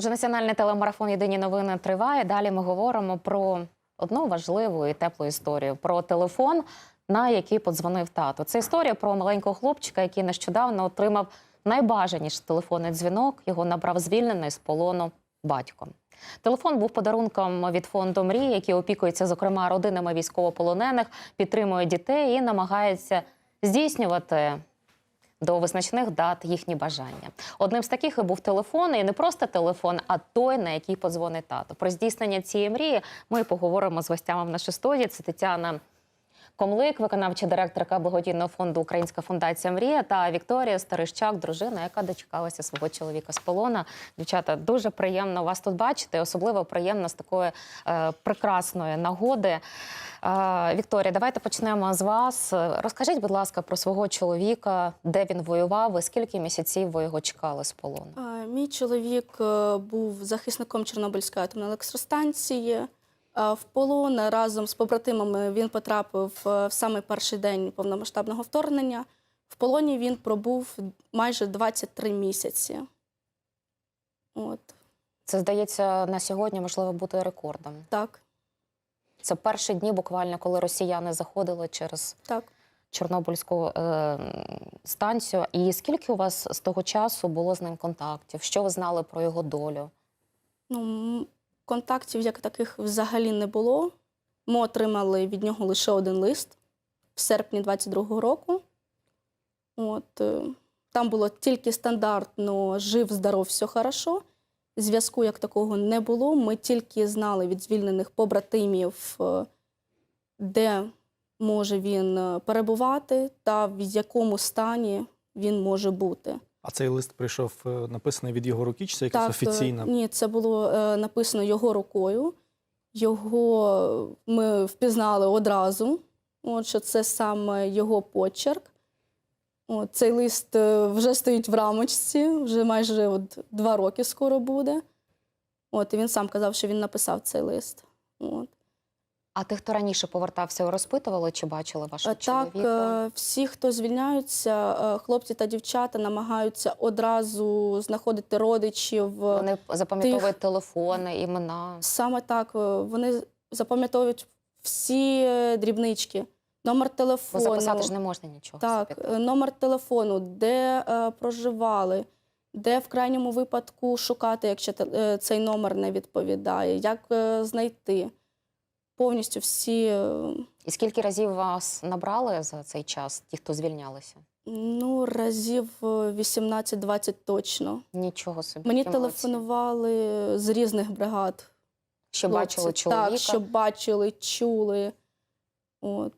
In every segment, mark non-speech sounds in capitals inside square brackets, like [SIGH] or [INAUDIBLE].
Вже національний телемарафон Єдині новини триває. Далі ми говоримо про одну важливу і теплу історію про телефон, на який подзвонив тато. Це історія про маленького хлопчика, який нещодавно отримав найбажаніший телефонний дзвінок. Його набрав звільнений з полону батько. Телефон був подарунком від фонду мрії, який опікується, зокрема, родинами військовополонених, підтримує дітей і намагається здійснювати до визначних дат їхні бажання. Одним з таких і був телефон, і не просто телефон, а той, на який подзвонить тато. Про здійснення цієї мрії ми поговоримо з гостями в нашій студії. Це Тетяна Комлик, виконавча директорка благодійного фонду Українська фундація Мрія та Вікторія Старищак, дружина, яка дочекалася свого чоловіка з полона. Дівчата, дуже приємно вас тут бачити. Особливо приємно з такої е, прекрасної нагоди. Е, Вікторія, давайте почнемо з вас. Розкажіть, будь ласка, про свого чоловіка, де він воював і скільки місяців ви його чекали з полону? Мій чоловік е, був захисником Чорнобильської атомної електростанції. А, В полон разом з побратимами він потрапив е, в самий перший день повномасштабного вторгнення. В полоні він пробув майже 23 місяці. От Це здається на сьогодні можливо бути рекордом. так, Це перші дні, буквально, коли росіяни заходили через так. Чорнобильську е, станцію. І скільки у вас з того часу було з ним контактів? Що ви знали про його долю? Ну, контактів як таких взагалі не було. Ми отримали від нього лише один лист в серпні 22-го року. От, е, там було тільки стандартно жив, здоров, все хорошо. Зв'язку як такого не було. Ми тільки знали від звільнених побратимів, е, де може він е, перебувати та в якому стані він може бути. А цей лист прийшов е, написаний від його руки, чи це якась е, офіційна? Ні, це було е, написано його рукою. Його ми впізнали одразу, от, що це саме його почерк. От, цей лист вже стоїть в рамочці, вже майже от, два роки скоро буде. От, і він сам казав, що він написав цей лист. От. А тих, хто раніше повертався, розпитували чи бачили вашого Е, Так, чоловіка? е, всі, хто звільняються, е, хлопці та дівчата намагаються одразу знаходити родичів. Вони запам'ятовують телефони, імена. Саме так вони запам'ятовують всі дрібнички, номер Бо телефону. записати ж не можна нічого. Так, е, номер телефону, де е, проживали, де в крайньому випадку шукати, якщо цей номер не відповідає, як знайти. Повністю всі, е, І скільки разів вас набрали за цей час, ті, хто звільнялися? ну, разів е, 18-20 точно. Нічого собі. Мені молодці. телефонували з різних бригад. Що хлопці. бачили чоловіка? Так, що бачили, чули. От.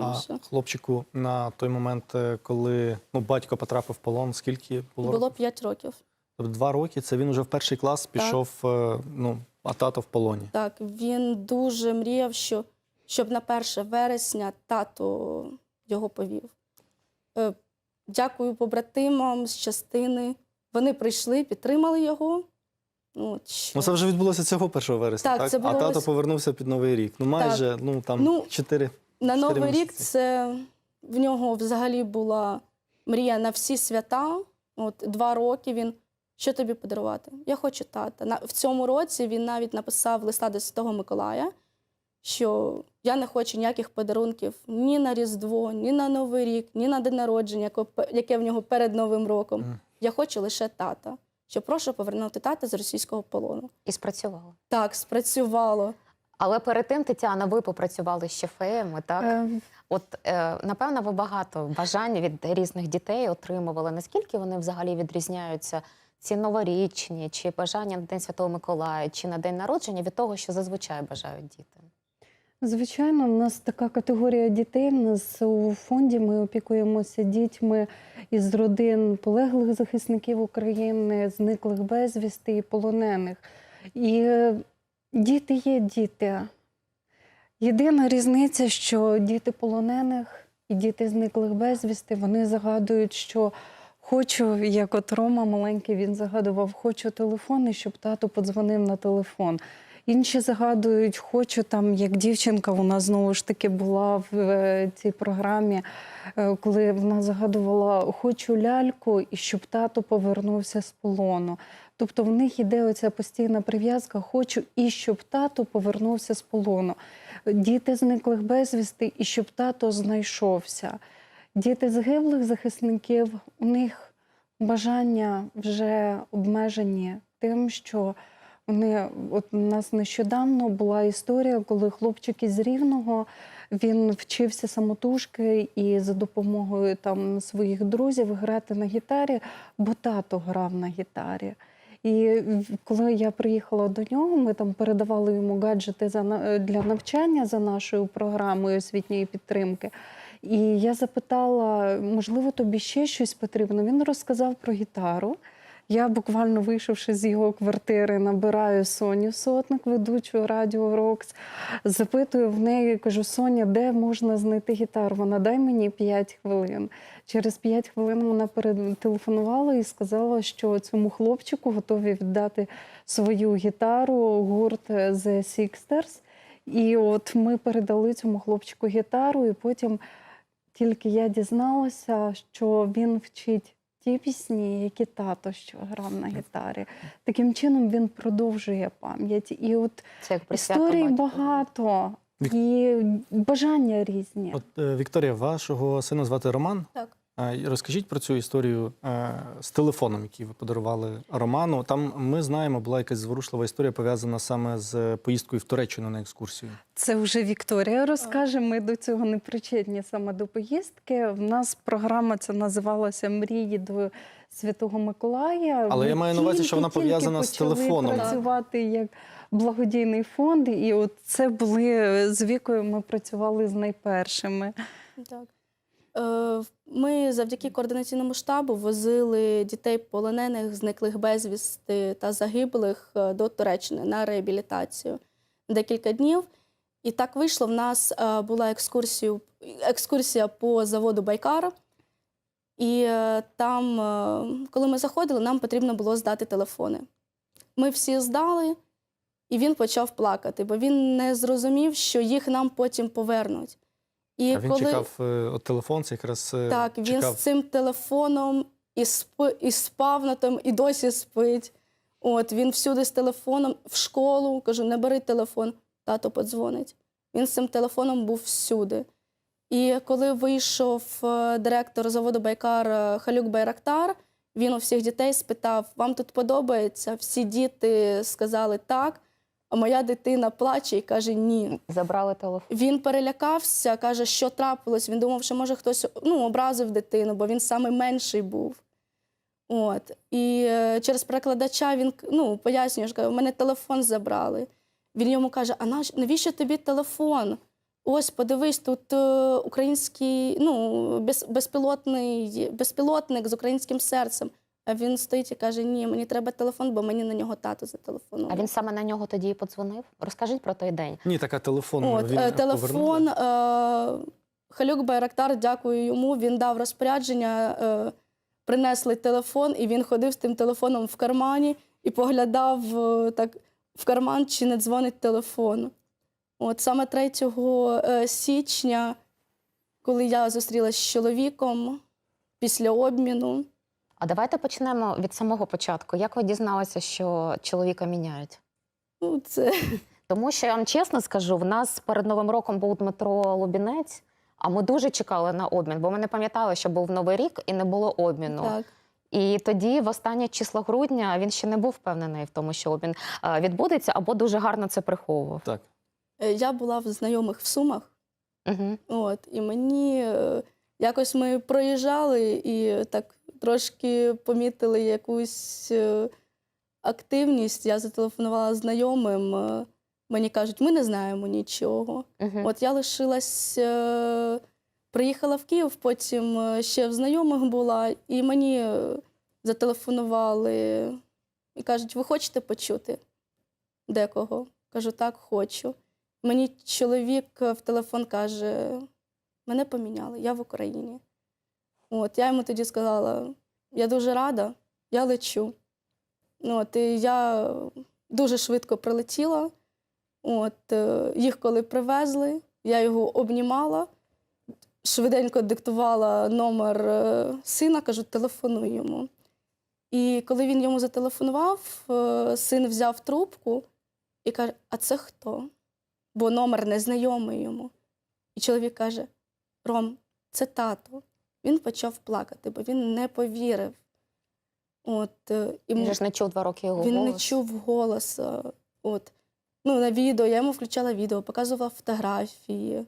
А хлопчику на той момент, е, коли ну, батько потрапив в полон, скільки було? Було 5 років. Тобто два роки. Це він уже в перший клас пішов, е, ну, а тато в полоні. Так, він дуже мріяв, що, щоб на 1 вересня тато його повів. Е, Дякую побратимам з частини. Вони прийшли, підтримали його. От, що... Ну, це вже відбулося цього 1 вересня, Так, так? це а тато повернувся під Новий рік. Ну, майже, ну там Ну, 4. На Новий рік це в нього взагалі була мрія на всі свята. От два роки він. Що тобі подарувати? Я хочу тата. В цьому році він навіть написав листа до Святого Миколая, що я не хочу ніяких подарунків ні на Різдво, ні на Новий рік, ні на день народження, яке в нього перед Новим роком. Я хочу лише тата. Що прошу повернути тата з російського полону. І спрацювало. Так, спрацювало. Але перед тим, Тетяна, ви попрацювали ще феями, так? Е, От е, напевно, ви багато бажань від різних дітей отримували. Наскільки вони взагалі відрізняються? Ці новорічні, чи бажання на День Святого Миколая, чи на день народження від того, що зазвичай бажають діти? Звичайно, у нас така категорія дітей. У нас у фонді ми опікуємося дітьми із родин полеглих захисників України, зниклих безвісти і полонених. І е, діти є діти. Єдина різниця, що діти полонених і діти зниклих безвісти, вони загадують, що хочу, як от Рома маленький, він загадував, хочу телефон, і щоб тато подзвонив на телефон. Інші загадують, хочу там, як дівчинка, вона знову ж таки була в е, цій програмі, е, коли вона загадувала Хочу ляльку і щоб тато повернувся з полону. Тобто в них іде оця постійна прив'язка Хочу і щоб тато повернувся з полону. Діти зниклих безвісти, і щоб тато знайшовся. Діти загиблих захисників, у них бажання вже обмежені тим, що вони от у нас нещодавно була історія, коли хлопчик із Рівного він вчився самотужки і за допомогою там своїх друзів грати на гітарі, бо тато грав на гітарі. І коли я приїхала до нього, ми там передавали йому гаджети для навчання за нашою програмою освітньої підтримки. І я запитала, можливо, тобі ще щось потрібно. Він розказав про гітару. Я буквально вийшовши з його квартири, набираю Соню Сотник, ведучу радіо Рокс, запитую в неї, кажу: Соня, де можна знайти гітару? Вона дай мені 5 хвилин. Через 5 хвилин вона перетелефонувала і сказала, що цьому хлопчику готові віддати свою гітару гурт The Sixters. І от ми передали цьому хлопчику гітару, і потім тільки я дізналася, що він вчить ті пісні, які тато що грав на гітарі. Таким чином він продовжує пам'ять. І от Це як історій багато, і бажання різні. От е, Вікторія, вашого сина звати Роман. Так. Розкажіть про цю історію е, з телефоном, який ви подарували Роману. Там ми знаємо, була якась зворушлива історія пов'язана саме з поїздкою в Туреччину на екскурсію. Це вже Вікторія розкаже. Ми до цього не причетні саме до поїздки. В нас програма ця називалася Мрії до Святого Миколая. Але Ми я маю на увазі, що вона пов'язана з телефоном. Працювати як благодійний фонд, і от це були з вікою. Ми працювали з найпершими. Так. Е, Ми завдяки координаційному штабу возили дітей полонених, зниклих безвісти та загиблих е, до Туреччини на реабілітацію декілька днів. І так вийшло. В нас е, була екскурсію, екскурсія по заводу Байкар. І там, коли ми заходили, нам потрібно було здати телефони. Ми всі здали, і він почав плакати, бо він не зрозумів, що їх нам потім повернуть. І а він чекав е, от телефон, це якраз е, так, він чекав. з цим телефоном і, спи, і спав на тому, і досі спить. От він всюди з телефоном в школу. Кажу, не бери телефон, тато подзвонить. Він з цим телефоном був всюди. І коли вийшов е, директор заводу Байкар Халюк Байрактар, він у всіх дітей спитав: вам тут подобається? Всі діти сказали так, моя дитина плаче і каже ні. Забрали телефон. Він перелякався, каже, що трапилось. Він думав, що може хтось ну, образив дитину, бо він саме менший був. От. І е, через перекладача він ну, пояснює, що каже, у мене телефон забрали. Він йому каже: А наш, навіщо тобі телефон? Ось, подивись, тут е, український ну, без, безпілотний, безпілотник з українським серцем. А він стоїть і каже: Ні, мені треба телефон, бо мені на нього тато зателефонував. А він саме на нього тоді і подзвонив. Розкажіть про той день. Ні, така телефон. От, він е, телефон е, Халюк Байрактар, дякую йому. Він дав розпорядження, е, принесли телефон, і він ходив з тим телефоном в кармані і поглядав е, так в карман, чи не дзвонить телефон. От саме 3 е, січня, коли я зустрілася з чоловіком після обміну. А давайте почнемо від самого початку. Як ви дізналися, що чоловіка міняють? Ну, це [LAUGHS] Тому що я вам чесно скажу, в нас перед новим роком був Дмитро Лубінець, а ми дуже чекали на обмін, бо ми не пам'ятали, що був новий рік і не було обміну. так. І тоді, в останнє число грудня, він ще не був впевнений в тому, що обмін е, відбудеться, або дуже гарно це приховував. Так. Е, Я була в знайомих в Сумах. Угу. От, і мені е, якось ми проїжджали і так трошки помітили якусь е, активність. Я зателефонувала знайомим. е, Мені кажуть, ми не знаємо нічого. Угу. От я лишилась, е, приїхала в Київ, потім ще в знайомих була, і мені зателефонували і кажуть, ви хочете почути декого? Кажу, так, хочу. Мені чоловік в телефон каже: мене поміняли, я в Україні. От, я йому тоді сказала: я дуже рада, я лечу. От, і я дуже швидко прилетіла. От, е, їх коли привезли, я його обнімала, швиденько диктувала номер е, сина, кажу, телефонуй йому. І коли він йому зателефонував, е, син взяв трубку і каже: А це хто? Бо номер незнайомий йому. І чоловік каже: Ром, це тато. Він почав плакати, бо він не повірив. От, е, і Він ж не чув два роки його він не голос. чув голос. е, От. Ну, на відео, я йому включала відео, показувала фотографії.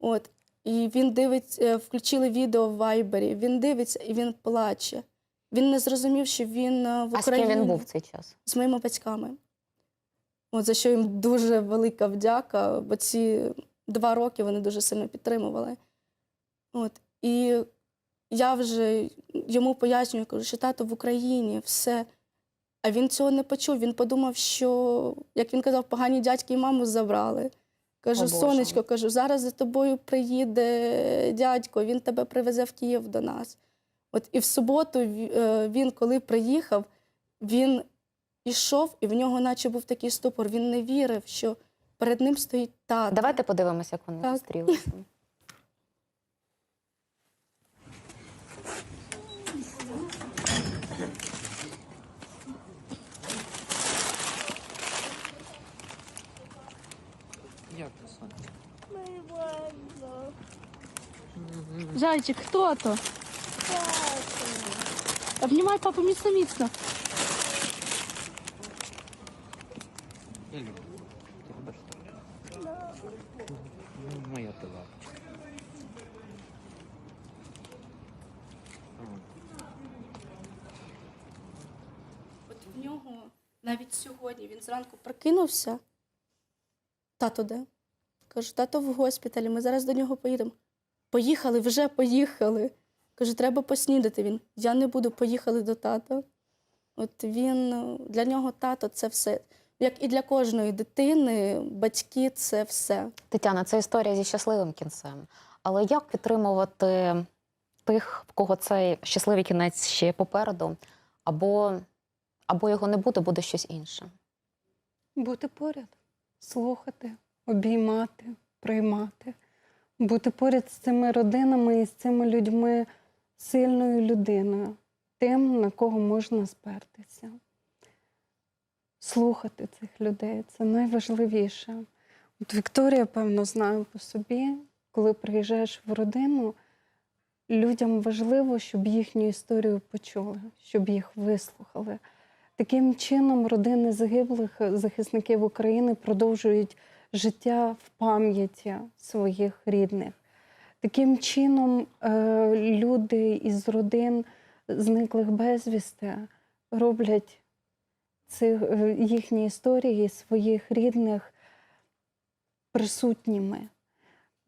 От. І він дивиться, е, включили відео в Вайбері, він дивиться і він плаче. Він не зрозумів, що він в А з ким він був в цей час? з моїми батьками. От за що їм дуже велика вдяка, бо ці два роки вони дуже сильно підтримували. От. І я вже йому пояснюю, кажу, що тато в Україні, все. А він цього не почув. Він подумав, що, як він казав, погані дядьки і маму забрали. Кажу, О, сонечко, кажу, зараз за тобою приїде дядько, він тебе привезе в Київ до нас. От і в суботу е, він, коли приїхав, він ішов, і в нього наче був такий ступор. Він не вірив, що перед ним стоїть тато. Давайте подивимося, як вони зустрілися. Як ти сонечко? Зайчик, хто то? Обнімай папу міцно міцно. Ну, Моя ти лапочка. От в нього навіть сьогодні він зранку прокинувся. Тато де? Кажу, тато в госпіталі, ми зараз до нього поїдемо. Поїхали, вже поїхали. Кажу, треба поснідати. Він. Я не буду, поїхали до тата. От він е, для нього тато це все. Як і для кожної дитини, батьки це все. Тетяна, це історія зі щасливим кінцем. Але як підтримувати тих, в кого цей щасливий кінець ще попереду, або, або його не буде, буде щось інше? Бути поряд, слухати, обіймати, приймати, бути поряд з цими родинами і з цими людьми сильною людиною, тим, на кого можна спертися. Слухати цих людей це найважливіше. От Вікторія, певно, знаю по собі, коли приїжджаєш в родину, людям важливо, щоб їхню історію почули, щоб їх вислухали. Таким чином, родини загиблих захисників України продовжують життя в пам'яті своїх рідних. Таким чином, е, люди із родин зниклих безвісти роблять цих, е, їхні історії своїх рідних присутніми.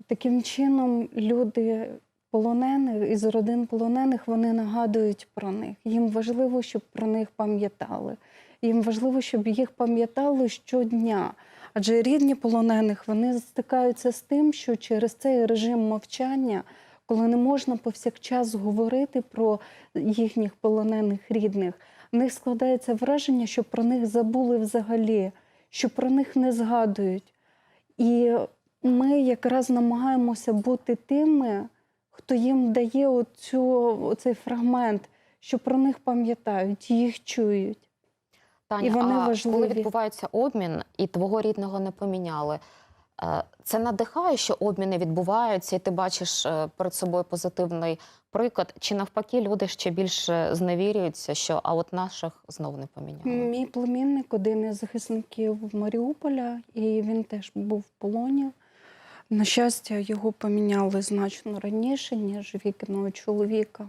Таким чином, люди полонених із родин полонених вони нагадують про них. Їм важливо, щоб про них пам'ятали. Їм важливо, щоб їх пам'ятали щодня. Адже рідні полонених вони стикаються з тим, що через цей режим мовчання, коли не можна повсякчас говорити про їхніх полонених рідних, в них складається враження, що про них забули взагалі, що про них не згадують. І ми якраз намагаємося бути тими, хто їм дає оцю, оцей фрагмент, що про них пам'ятають, їх чують. Таня, І вони а важливі. коли відбувається обмін і твого рідного не поміняли, е, це надихає, що обміни відбуваються, і ти бачиш е, перед собою позитивний приклад, чи навпаки люди ще більше зневірюються, що а от наших знов не поміняли. Мій племінник один із захисників Маріуполя, і він теж був в полоні. На щастя, його поміняли значно раніше, ніж вікного чоловіка.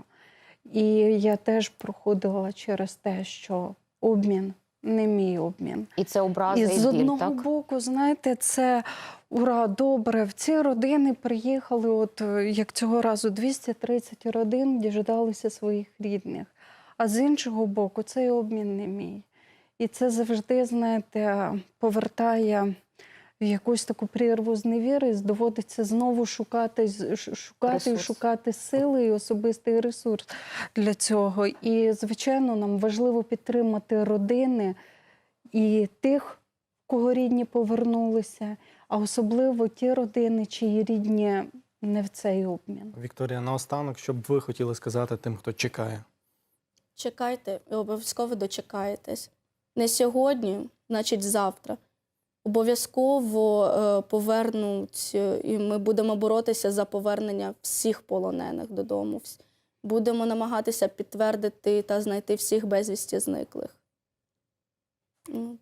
І я теж проходила через те, що обмін не мій обмін. І це образи І і, з одного так? боку, знаєте, це ура, добре. В ці родини приїхали, от як цього разу, 230 родин діждалися своїх рідних. А з іншого боку, цей обмін не мій. І це завжди, знаєте, повертає в якусь таку прірву з невіри, доводиться знову шукати, шукати і шукати сили і особистий ресурс для цього. І, звичайно, нам важливо підтримати родини і тих, кого рідні повернулися, а особливо ті родини, чиї рідні не в цей обмін. Вікторія, наостанок, що б ви хотіли сказати тим, хто чекає? Чекайте і обов'язково дочекаєтесь. Не сьогодні, значить завтра. Обов'язково е, повернуть, е, і ми будемо боротися за повернення всіх полонених додому. Будемо намагатися підтвердити та знайти всіх безвісті зниклих. Ну,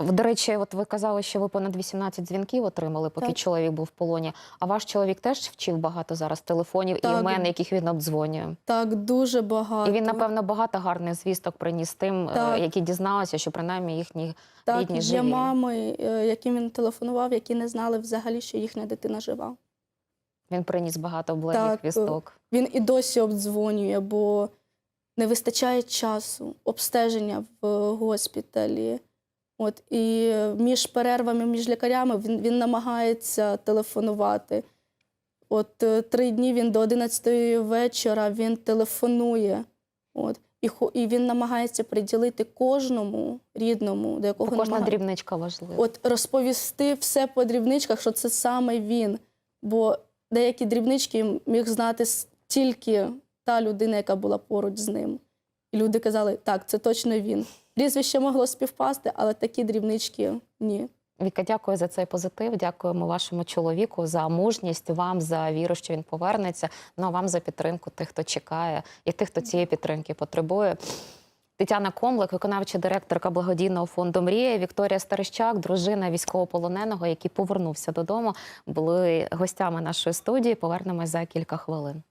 До речі, от ви казали, що ви понад 18 дзвінків отримали, поки Так. чоловік був в полоні. А ваш чоловік теж вчив багато зараз телефонів і імен, яких він обдзвонює. Так, дуже багато. І він, напевно, багато гарних звісток приніс тим, е, Так. які дізналися, що принаймні їхні так, рідні є мами, е, яким він телефонував, які не знали взагалі, що їхня дитина жива. він приніс багато бледних Так, вісток. Він і досі обдзвонює, бо не вистачає часу, обстеження в госпіталі. От, і між перервами, між лікарями він, він намагається телефонувати. От е, три дні він до 11 вечора він телефонує. От, і, і він намагається приділити кожному рідному, до якого Кожна намагає- дрібничка важлива. От розповісти все по дрібничках, що це саме він. Бо деякі дрібнички міг знати тільки та людина, яка була поруч з ним. І люди казали, так, це точно він. Прізвище могло співпасти, але такі дрібнички ні. Віка, дякую за цей позитив. Дякуємо вашому чоловіку за мужність, вам за віру, що він повернеться. Ну а вам за підтримку тих, хто чекає, і тих, хто цієї підтримки потребує. Тетяна Комлик, виконавча директорка благодійного фонду Мрія, Вікторія Старищак, дружина військовополоненого, який повернувся додому, були гостями нашої студії. Повернемось за кілька хвилин.